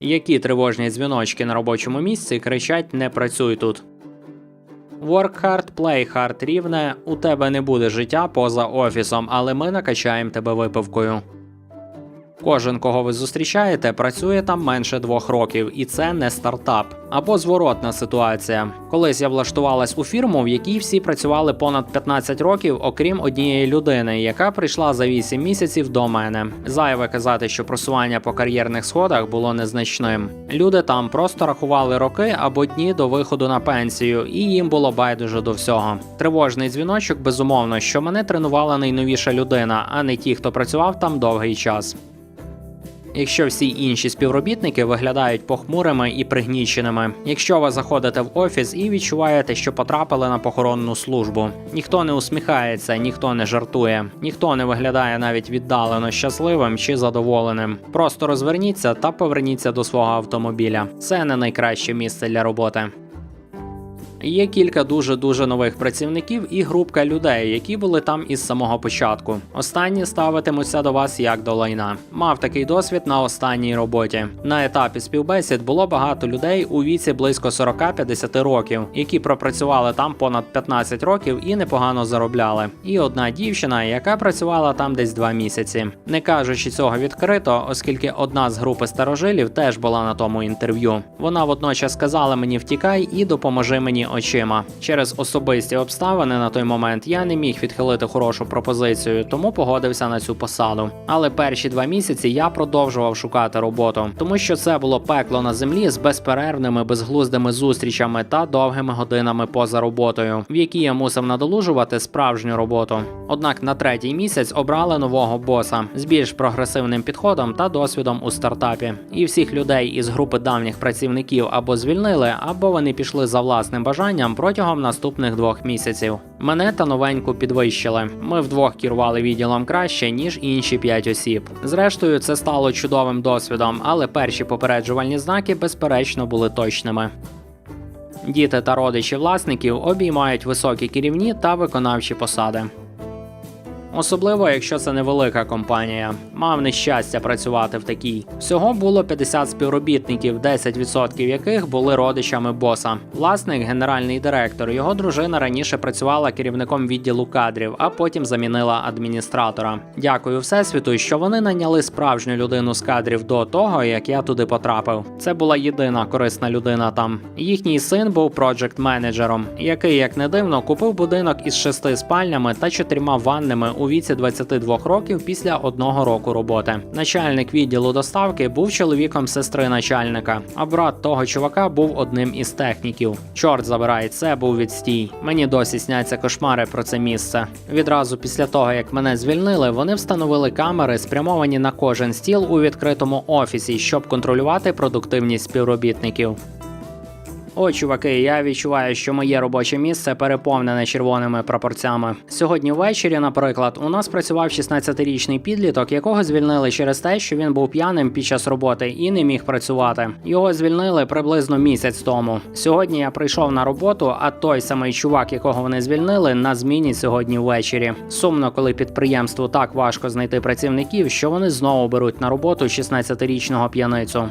Які тривожні дзвіночки на робочому місці кричать не працюй тут. Work hard, play hard рівне. У тебе не буде життя поза офісом, але ми накачаємо тебе випивкою. Кожен, кого ви зустрічаєте, працює там менше двох років, і це не стартап. Або зворотна ситуація. Колись я влаштувалась у фірму, в якій всі працювали понад 15 років, окрім однієї людини, яка прийшла за 8 місяців до мене. Зайве казати, що просування по кар'єрних сходах було незначним. Люди там просто рахували роки або дні до виходу на пенсію, і їм було байдуже до всього. Тривожний дзвіночок, безумовно, що мене тренувала найновіша людина, а не ті, хто працював там довгий час. Якщо всі інші співробітники виглядають похмурими і пригніченими, якщо ви заходите в офіс і відчуваєте, що потрапили на похоронну службу, ніхто не усміхається, ніхто не жартує, ніхто не виглядає навіть віддалено щасливим чи задоволеним. Просто розверніться та поверніться до свого автомобіля. Це не найкраще місце для роботи. Є кілька дуже дуже нових працівників і групка людей, які були там із самого початку. Останні ставитимуться до вас як до лайна. Мав такий досвід на останній роботі. На етапі співбесід було багато людей у віці близько 40-50 років, які пропрацювали там понад 15 років і непогано заробляли. І одна дівчина, яка працювала там десь два місяці. Не кажучи цього відкрито, оскільки одна з групи старожилів теж була на тому інтерв'ю. Вона водночас сказала мені втікай і допоможи мені очима. Через особисті обставини на той момент я не міг відхилити хорошу пропозицію, тому погодився на цю посаду. Але перші два місяці я продовжував шукати роботу, тому що це було пекло на землі з безперервними, безглуздими зустрічами та довгими годинами поза роботою, в які я мусив надолужувати справжню роботу. Однак на третій місяць обрали нового боса з більш прогресивним підходом та досвідом у стартапі. І всіх людей із групи давніх працівників або звільнили, або вони пішли за власним бажанням протягом наступних двох місяців. Мене та новеньку підвищили. Ми вдвох керували відділом краще ніж інші п'ять осіб. Зрештою, це стало чудовим досвідом, але перші попереджувальні знаки, безперечно, були точними. Діти та родичі власників обіймають високі керівні та виконавчі посади. Особливо, якщо це невелика компанія. Мав нещастя працювати в такій. Всього було 50 співробітників, 10% яких були родичами боса. Власник, генеральний директор. Його дружина раніше працювала керівником відділу кадрів, а потім замінила адміністратора. Дякую всесвіту, що вони наняли справжню людину з кадрів до того, як я туди потрапив. Це була єдина корисна людина там. Їхній син був проджект менеджером, який, як не дивно, купив будинок із шести спальнями та чотирма ваннами у віці 22 років після одного року роботи. Начальник відділу доставки був чоловіком сестри начальника, а брат того чувака був одним із техніків. Чорт забирай, це був відстій. Мені досі сняться кошмари про це місце. Відразу після того, як мене звільнили, вони встановили камери, спрямовані на кожен стіл у відкритому офісі, щоб контролювати продуктивність співробітників. О, чуваки, я відчуваю, що моє робоче місце переповнене червоними прапорцями. Сьогодні ввечері, наприклад, у нас працював 16-річний підліток, якого звільнили через те, що він був п'яним під час роботи і не міг працювати. Його звільнили приблизно місяць тому. Сьогодні я прийшов на роботу, а той самий чувак, якого вони звільнили, на зміні сьогодні ввечері. Сумно, коли підприємству так важко знайти працівників, що вони знову беруть на роботу 16-річного п'яницю.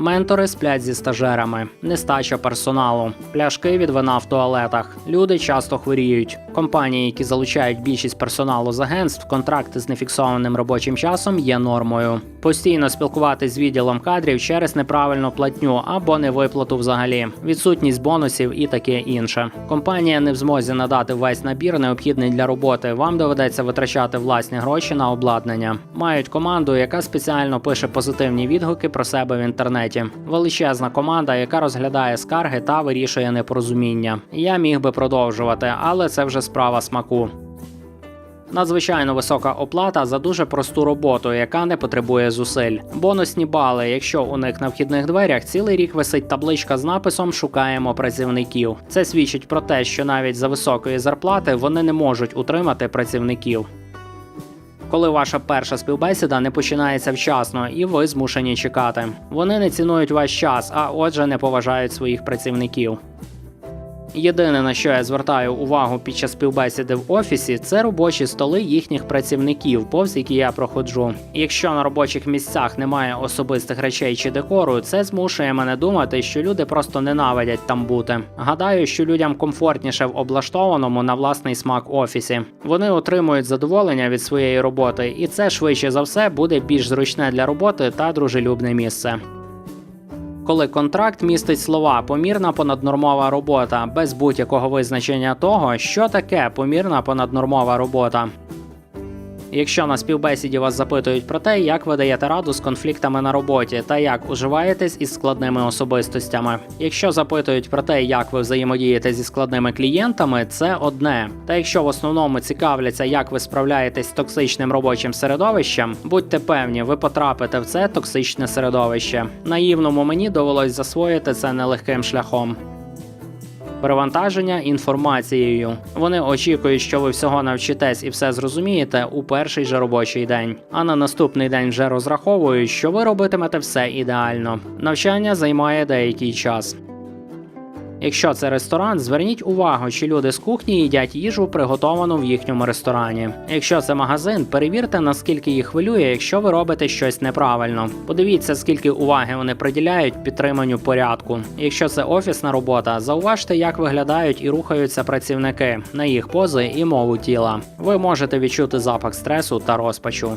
Ментори сплять зі стажерами, нестача персоналу, пляшки від вина в туалетах. Люди часто хворіють. Компанії, які залучають більшість персоналу з агентств, контракти з нефіксованим робочим часом є нормою. Постійно спілкуватись з відділом кадрів через неправильну платню або невиплату взагалі, відсутність бонусів і таке інше. Компанія не в змозі надати весь набір, необхідний для роботи. Вам доведеться витрачати власні гроші на обладнання. Мають команду, яка спеціально пише позитивні відгуки про себе в інтернеті. Величезна команда, яка розглядає скарги та вирішує непорозуміння. Я міг би продовжувати, але це вже справа смаку. Надзвичайно висока оплата за дуже просту роботу, яка не потребує зусиль. Бонусні бали, якщо у них на вхідних дверях цілий рік висить табличка з написом Шукаємо працівників. Це свідчить про те, що навіть за високої зарплати вони не можуть утримати працівників. Коли ваша перша співбесіда не починається вчасно і ви змушені чекати. Вони не цінують ваш час, а отже, не поважають своїх працівників. Єдине на що я звертаю увагу під час співбесіди в офісі, це робочі столи їхніх працівників, повз які я проходжу. Якщо на робочих місцях немає особистих речей чи декору, це змушує мене думати, що люди просто ненавидять там бути. Гадаю, що людям комфортніше в облаштованому на власний смак офісі. Вони отримують задоволення від своєї роботи, і це швидше за все буде більш зручне для роботи та дружелюбне місце. Коли контракт містить слова помірна понаднормова робота без будь-якого визначення того, що таке помірна понаднормова робота. Якщо на співбесіді вас запитують про те, як ви даєте раду з конфліктами на роботі та як уживаєтесь із складними особистостями. Якщо запитують про те, як ви взаємодієте зі складними клієнтами, це одне. Та якщо в основному цікавляться, як ви справляєтесь з токсичним робочим середовищем, будьте певні, ви потрапите в це токсичне середовище. Наївному мені довелось засвоїти це нелегким шляхом. Перевантаження інформацією. Вони очікують, що ви всього навчитесь і все зрозумієте у перший же робочий день. А на наступний день вже розраховують, що ви робитимете все ідеально. Навчання займає деякий час. Якщо це ресторан, зверніть увагу, чи люди з кухні їдять їжу, приготовану в їхньому ресторані. Якщо це магазин, перевірте наскільки їх хвилює, якщо ви робите щось неправильно. Подивіться, скільки уваги вони приділяють підтриманню порядку. Якщо це офісна робота, зауважте, як виглядають і рухаються працівники на їх пози і мову тіла. Ви можете відчути запах стресу та розпачу.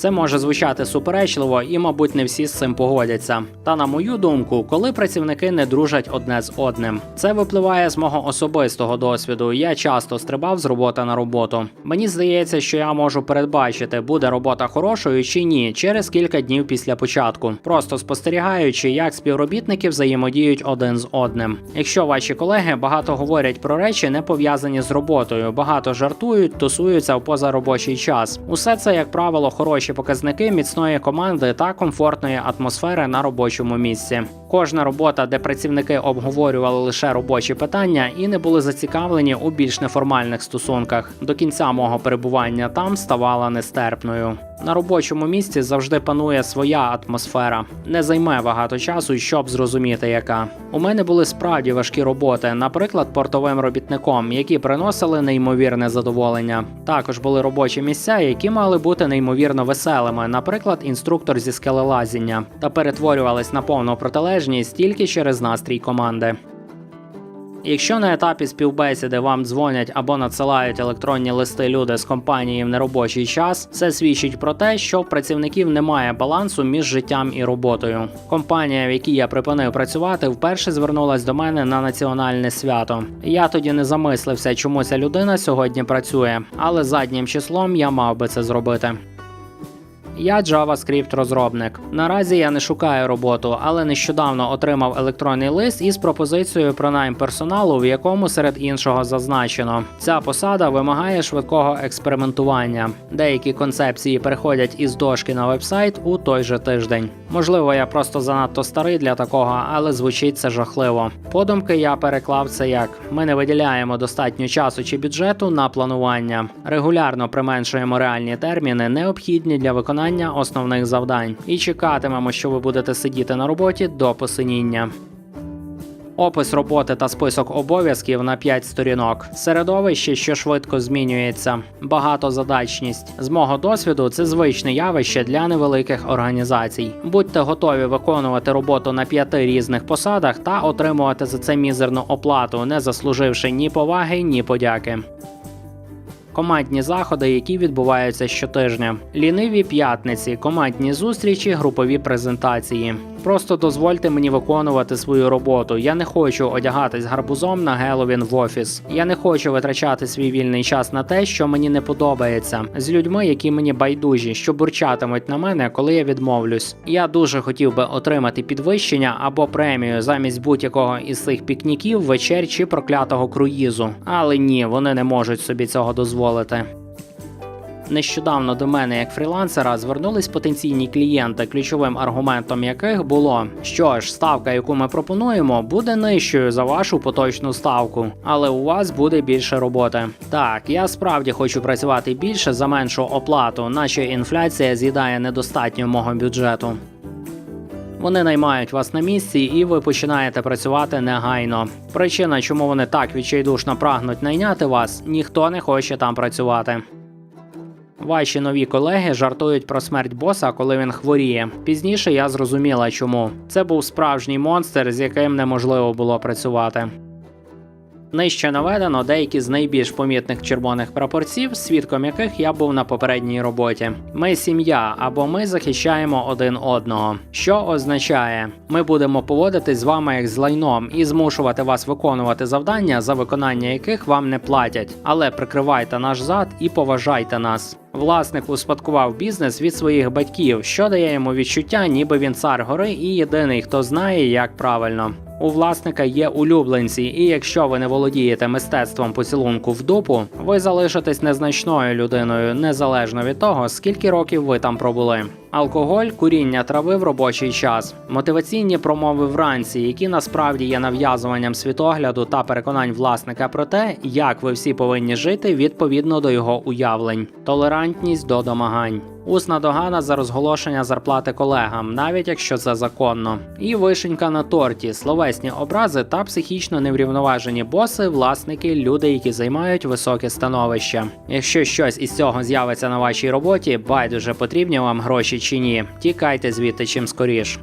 Це може звучати суперечливо, і, мабуть, не всі з цим погодяться. Та на мою думку, коли працівники не дружать одне з одним, це випливає з мого особистого досвіду. Я часто стрибав з роботи на роботу. Мені здається, що я можу передбачити, буде робота хорошою чи ні, через кілька днів після початку, просто спостерігаючи, як співробітники взаємодіють один з одним. Якщо ваші колеги багато говорять про речі, не пов'язані з роботою, багато жартують, тусуються в позаробочий час. Усе це, як правило, хороші показники міцної команди та комфортної атмосфери на робочому місці. Кожна робота, де працівники обговорювали лише робочі питання і не були зацікавлені у більш неформальних стосунках, до кінця мого перебування там ставала нестерпною. На робочому місці завжди панує своя атмосфера. Не займе багато часу, щоб зрозуміти, яка у мене були справді важкі роботи, наприклад, портовим робітником, які приносили неймовірне задоволення. Також були робочі місця, які мали бути неймовірно веселими, наприклад, інструктор зі скелелазіння, та перетворювались на повну протилежність тільки через настрій команди. Якщо на етапі співбесіди вам дзвонять або надсилають електронні листи люди з компанії в неробочий час, це свідчить про те, що в працівників немає балансу між життям і роботою. Компанія, в якій я припинив працювати, вперше звернулась до мене на національне свято. Я тоді не замислився, чому ця людина сьогодні працює, але заднім числом я мав би це зробити. Я JavaScript розробник. Наразі я не шукаю роботу, але нещодавно отримав електронний лист із пропозицією про найм персоналу, в якому серед іншого зазначено, ця посада вимагає швидкого експериментування. Деякі концепції переходять із дошки на вебсайт у той же тиждень. Можливо, я просто занадто старий для такого, але звучить це жахливо. Подумки я переклав це як: ми не виділяємо достатньо часу чи бюджету на планування. Регулярно применшуємо реальні терміни, необхідні для виконання основних завдань, і чекатимемо, що ви будете сидіти на роботі до посиніння. Опис роботи та список обов'язків на 5 сторінок. Середовище, що швидко змінюється. Багатозадачність. З мого досвіду це звичне явище для невеликих організацій. Будьте готові виконувати роботу на п'яти різних посадах та отримувати за це мізерну оплату, не заслуживши ні поваги, ні подяки. Командні заходи, які відбуваються щотижня, ліниві п'ятниці, командні зустрічі, групові презентації. Просто дозвольте мені виконувати свою роботу. Я не хочу одягатись гарбузом на Геловін в офіс. Я не хочу витрачати свій вільний час на те, що мені не подобається, з людьми, які мені байдужі, що бурчатимуть на мене, коли я відмовлюсь. Я дуже хотів би отримати підвищення або премію замість будь-якого із цих пікніків, вечер чи проклятого круїзу. Але ні, вони не можуть собі цього дозволити. Нещодавно до мене, як фрілансера, звернулись потенційні клієнти, ключовим аргументом яких було, що ж, ставка, яку ми пропонуємо, буде нижчою за вашу поточну ставку, але у вас буде більше роботи. Так, я справді хочу працювати більше за меншу оплату, наче інфляція з'їдає недостатньо мого бюджету. Вони наймають вас на місці, і ви починаєте працювати негайно. Причина, чому вони так відчайдушно прагнуть найняти вас, ніхто не хоче там працювати. Ваші нові колеги жартують про смерть боса, коли він хворіє. Пізніше я зрозуміла, чому це був справжній монстр, з яким неможливо було працювати. Нижче наведено деякі з найбільш помітних червоних прапорців, свідком яких я був на попередній роботі. Ми сім'я або ми захищаємо один одного. Що означає, ми будемо поводитись з вами як з лайном і змушувати вас виконувати завдання, за виконання яких вам не платять. Але прикривайте наш зад і поважайте нас. Власник успадкував бізнес від своїх батьків, що дає йому відчуття, ніби він цар гори і єдиний, хто знає, як правильно. У власника є улюбленці, і якщо ви не володієте мистецтвом поцілунку в дупу, ви залишитесь незначною людиною, незалежно від того, скільки років ви там пробули. Алкоголь, куріння трави в робочий час, мотиваційні промови вранці, які насправді є нав'язуванням світогляду та переконань власника про те, як ви всі повинні жити відповідно до його уявлень, толерантність до домагань. Усна догана за розголошення зарплати колегам, навіть якщо це законно, і вишенька на торті, словесні образи та психічно неврівноважені боси, власники, люди, які займають високе становище. Якщо щось із цього з'явиться на вашій роботі, байдуже потрібні вам гроші чи ні. Тікайте звідти чим скоріш.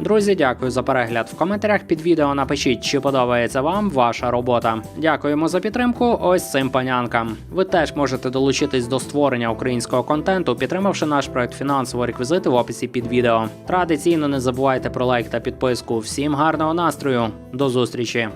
Друзі, дякую за перегляд. В коментарях під відео напишіть, чи подобається вам ваша робота. Дякуємо за підтримку. Ось цим панянкам. Ви теж можете долучитись до створення українського контенту, підтримавши наш проект фінансово реквізити в описі під відео. Традиційно не забувайте про лайк та підписку. Всім гарного настрою. До зустрічі!